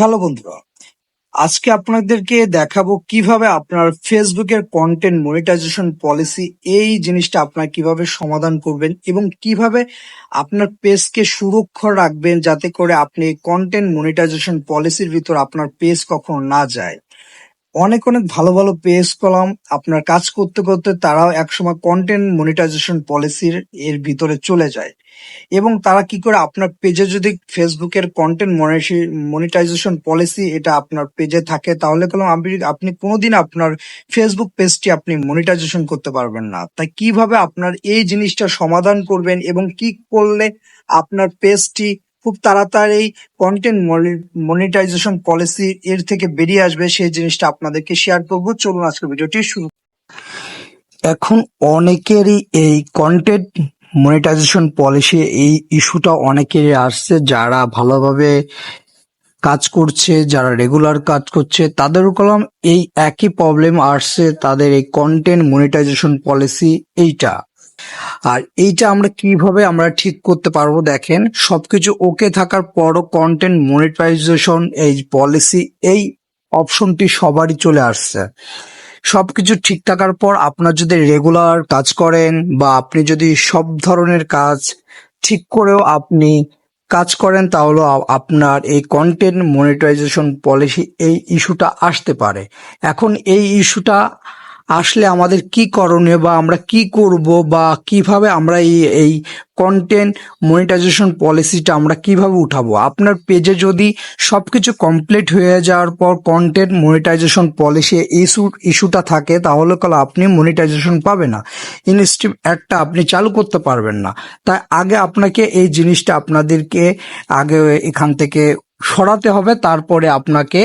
Hello বন্ধুরা, আজকে আপনাদেরকে দেখাবো কীভাবে আপনার ফেসবুকের কন্টেন্ট মনিটাইজেশন পলিসি এই জিনিসটা আপনার কীভাবে সমাধান করবেন এবং কীভাবে আপনার পেজকে সুরক্ষা রাখবেন যাতে করে আপনি কন্টেন্ট মনিটাইজেশন পলিসির ভিতর আপনার পেজ কখনো না যায়। অনেক অনেক ভালো ভালো পেজ কলাম। আপনার কাজ করতে করতে তারাও একসময় কন্টেন্ট মনিটাইজেশন পলিসির এর ভিতরে চলে যায়। এবং তারা কি করে আপনার পেজে যদি ফেসবুকের কন্টেন্ট মনিটাইজেশন পলিসি এটা আপনার পেজে থাকে, তাহলে কলম আপনি আপনি কোনোদিন আপনার ফেসবুক পেজটি আপনি মনিটাইজেশন করতে পারবেন না। তাই কীভাবে আপনার এই জিনিসটা সমাধান করবেন এবং কি করলে আপনার পেজটি খুব তাড়াতাড়ি কন্টেন্ট মনিটাইজেশন পলিসি এর থেকে বেরিয়ে আসবে সেই জিনিসটা আপনাদেরকে শেয়ার করব। চলুন আজকে ভিডিওটি শুরু এখন অনেকেরই এই কন্টেন্ট মনিটাইজেশন পলিসি এই ইস্যুটা অনেকেরই আসছে যারা ভালোভাবে কাজ করছে, যারা রেগুলার কাজ করছে, তাদের কলম এই একই প্রবলেম আসছে তাদের এই কন্টেন্ট মনিটাইজেশন পলিসি এইটা। আর এইটা আমরা কীভাবে আমরা ঠিক করতে পারব দেখেন, সবকিছু ওকে থাকার পরও কন্টেন্ট মনিটাইজেশন এই পলিসি এই অপশনটি সবারই চলে আসছে। সবকিছু ঠিক থাকার পর আপনার যদি রেগুলার কাজ করেন বা আপনি যদি সব ধরনের কাজ ঠিক করেও আপনি কাজ করেন, তাহলে আপনার এই কন্টেন্ট মনিটাইজেশন পলিসি এই ইস্যুটা আসতে পারে। এখন এই ইস্যুটা আসলে আমাদের কি করণীয় বা আমরা কি করব বা কীভাবে আমরা এই এই কন্টেন্ট মনিটাইজেশন পলিসিটা আমরা কীভাবে উঠাবো? আপনার পেজে যদি সব কিছু কমপ্লিট হয়ে যাওয়ার পর কন্টেন্ট মনিটাইজেশন পলিসি ইস্যু ইস্যুটা থাকে, তাহলে কল আপনি মনিটাইজেশন পাবে না। ইনস্টিভ অ্যাডটা আপনি চালু করতে পারবেন না। তাই আগে আপনাকে এই জিনিসটা আপনাদেরকে আগে এখান থেকে সরাতে হবে, তারপরে আপনাকে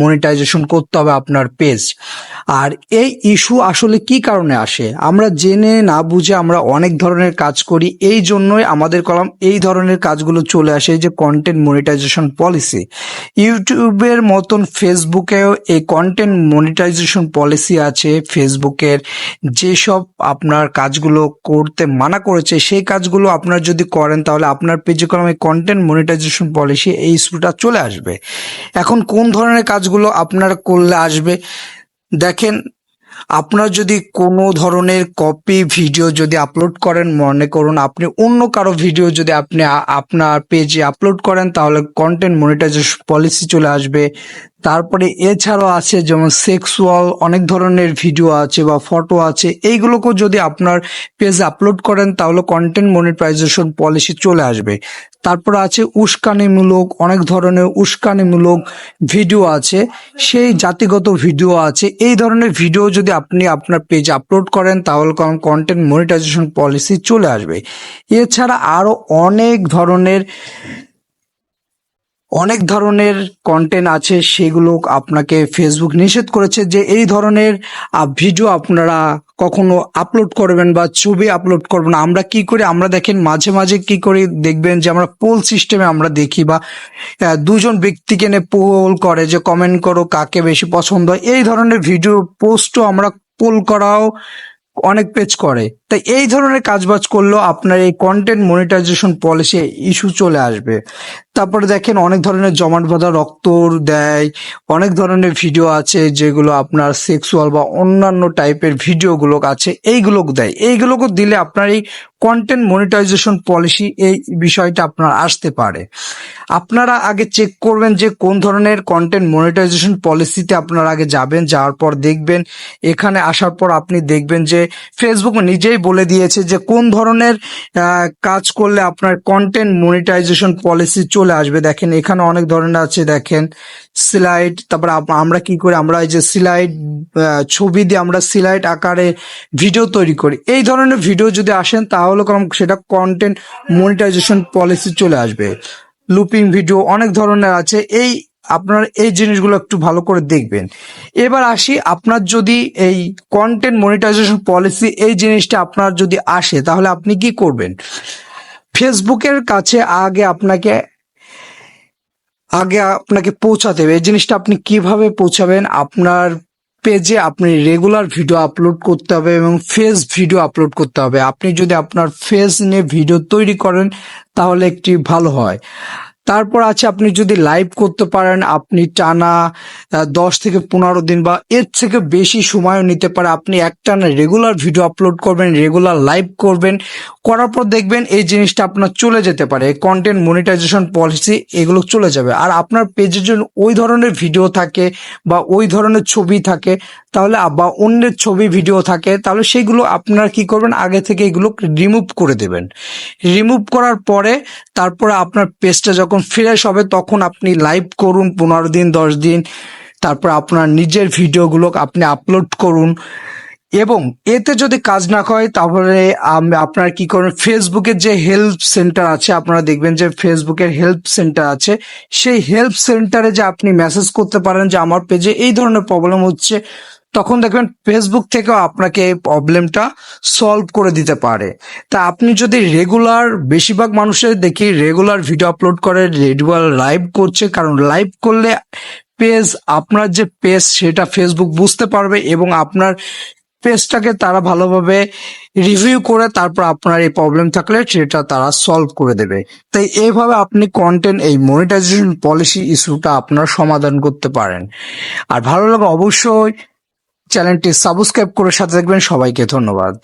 মনিটাইজেশন করতে হবে আপনার পেজ আর এই ইস্যু আসলে কি কারণে আসে? আমরা জেনে না বুঝে আমরা অনেক ধরনের কাজ করি, এই জন্যই আমাদের কলাম এই ধরনের কাজগুলো চলে আসে যে কন্টেন্ট মনিটাইজেশন পলিসি ইউটিউবের মতন ফেসবুকেও এই কন্টেন্ট মনিটাইজেশন পলিসি আছে। ফেসবুকের যেসব আপনার কাজগুলো করতে মানা করেছে, সেই কাজগুলো আপনার যদি করেন, তাহলে আপনার পেজে কলাম এই কন্টেন্ট মনিটাইজেশন পলিসি এই ইস্যুটা চলে আসবে। এখন কোন ধরনের কাজগুলো আপনার করলে আসবে? দেখেন, আপনার যদি কোনো ধরনের কপি ভিডিও যদি আপলোড করেন, মনে করুন আপনি অন্য কারও ভিডিও যদি আপনি আপনার পেজে আপলোড করেন, তাহলে কন্টেন্ট মনিটাইজেশন পলিসি চলে আসবে। তারপরে এছাড়াও আছে যেমন সেক্সুয়াল অনেক ধরনের ভিডিও আছে বা ফটো আছে। এইগুলোকেও যদি আপনার পেজে আপলোড করেন, তাহলে কন্টেন্ট মনিটাইজেশন পলিসি চলে আসবে। তারপর আছে উস্কানিমূলক, অনেক ধরনের উস্কানিমূলক ভিডিও আছে। সেই জাতিগত ভিডিও আছে। এই ধরনের ভিডিও যদি আপনি আপনার পেজে আপলোড করেন, তাহলে কন্টেন্ট মনিটাইজেশন পলিসি চলে আসবে। এছাড়া আরও অনেক ধরনের অনেক ধরনের কন্টেন্ট আছে, সেগুলো আপনাকে ফেসবুক নিষেধ করেছে যে এই ধরনের ভিডিও আপনারা কখনো আপলোড করবেন বা ছবি আপলোড করবেন আমরা কি করি, আমরা দেখেন মাঝে মাঝে কি করি দেখবেন যে আমরা পোল সিস্টেমে আমরা দেখি বা দুজন ব্যক্তিকে নিয়ে পোল করে যে কমেন্ট করো কাকে বেশি পছন্দ এই ধরনের ভিডিও পোস্টও আমরা পোল করাও অনেক পেজ করে। তাই এই ধরনের কাজবাজ করলেও আপনার এই কন্টেন্ট মনিটাইজেশন পলিসি ইস্যু চলে আসবে। তারপরে দেখেন অনেক ধরনের জমাট বাঁধা রক্ত দেয়, অনেক ধরনের ভিডিও আছে যেগুলো আপনার সেক্সুয়াল বা অন্যান্য টাইপের ভিডিওগুলো আছে এইগুলো দেয়। এইগুলোকে দিলে আপনার এই কন্টেন্ট মনিটাইজেশন পলিসি এই বিষয়টা আপনার আসতে পারে। আপনারা আগে চেক করবেন যে কোন ধরনের কন্টেন্ট মনিটাইজেশন পলিসিতে আপনারা আগে যাবেন, যাওয়ার পর দেখবেন। এখানে আসার পর আপনি দেখবেন যে ফেসবুক নিজেই বলে দিয়েছে যে কোন ধরনের কাজ করলে আপনার কন্টেন্ট মনিটাইজেশন পলিসি চলে আসবে। দেখেন, এখানে অনেক ধরনের আছে। দেখেন স্লাইড তারপর আমরা কি করি? আমরা এই যে স্লাইড ছবি দিয়ে আমরা স্লাইড আকারে ভিডিও তৈরি করি। এই ধরনের ভিডিও যদি আসেন, তাহলে সেটা কন্টেন্ট মনিটাইজেশন পলিসি চলে আসবে। লুপিং ভিডিও অনেক ধরনের আছে। এই আপনার এই জিনিসগুলো একটু ভালো করে দেখবেন। এবার আসি, আপনার যদি এই কন্টেন্ট মনিটাইজেশন পলিসি এই জিনিসটা আপনার যদি আসে, তাহলে আপনি কি করবেন? ফেসবুকের কাছে আগে আপনাকে আগে আপনাকে পৌঁছাতে হবে। এই জিনিসটা আপনি কীভাবে পৌঁছাবেন? আপনার পেজে আপনি রেগুলার ভিডিও আপলোড করতে হবে এবং ফেস ভিডিও আপলোড করতে হবে। আপনি যদি আপনার ফেস নিয়ে ভিডিও তৈরি করেন, তাহলে একটি ভালো হয়। তারপর আছে আপনি যদি লাইভ করতে পারেন, আপনি টানা দশ থেকে পনেরো দিন বা এর থেকে বেশি সময়ও নিতে পারে। আপনি একটানা রেগুলার ভিডিও আপলোড করবেন রেগুলার লাইভ করবেন। করার পর দেখবেন এই জিনিসটা আপনার চলে যেতে পারে। কন্টেন্ট মনিটাইজেশন পলিসি এগুলো চলে যাবে। আর আপনার পেজের জন্য ওই ধরনের ভিডিও থাকে বা ওই ধরনের ছবি থাকে তাহলে বা অন্যের ছবি, ভিডিও থাকে, তাহলে সেগুলো আপনারা কি করবেন? আগে থেকে এগুলো রিমুভ করে দেবেন। রিমুভ করার পরে তারপরে আপনার পেজটা যখন ফ্রেশ হবে, তখন আপনি লাইভ করুন পনেরো দিন, দশ দিন। তারপর আপনার নিজের ভিডিওগুলো আপনি আপলোড করুন। এবং এতে যদি কাজ না হয় তাহলে আপনারা কি করবেন? ফেসবুকের যে হেল্প সেন্টার আছে, আপনারা দেখবেন যে ফেসবুকের হেল্প সেন্টার আছে। সেই হেল্প সেন্টারে যে আপনি মেসেজ করতে পারেন যে, আমার পেজে এই ধরনের প্রবলেম হচ্ছে। তখন দেখবেন ফেসবুক থেকেও আপনাকে এই প্রবলেমটা সলভ করে দিতে পারে। তা আপনি যদি রেগুলার বেশিরভাগ মানুষের দেখি রেগুলার ভিডিও আপলোড করে রেগুলার লাইভ করছে, কারণ লাইভ করলে পেজ আপনার যে পেজ সেটা ফেসবুক বুঝতে পারবে এবং আপনার পেজটাকে তারা ভালোভাবে রিভিউ করে তারপর আপনার এই প্রবলেম থাকলে সেটা তারা সলভ করে দেবে। তাই এইভাবে আপনি কন্টেন্ট এই মনিটাইজেশন পলিসি ইস্যুটা আপনার সমাধান করতে পারেন। আর ভালো লাগে অবশ্যই চ্যানেলটি সাবস্ক্রাইব করে সাথে দেখবেন সবাইকে ধন্যবাদ।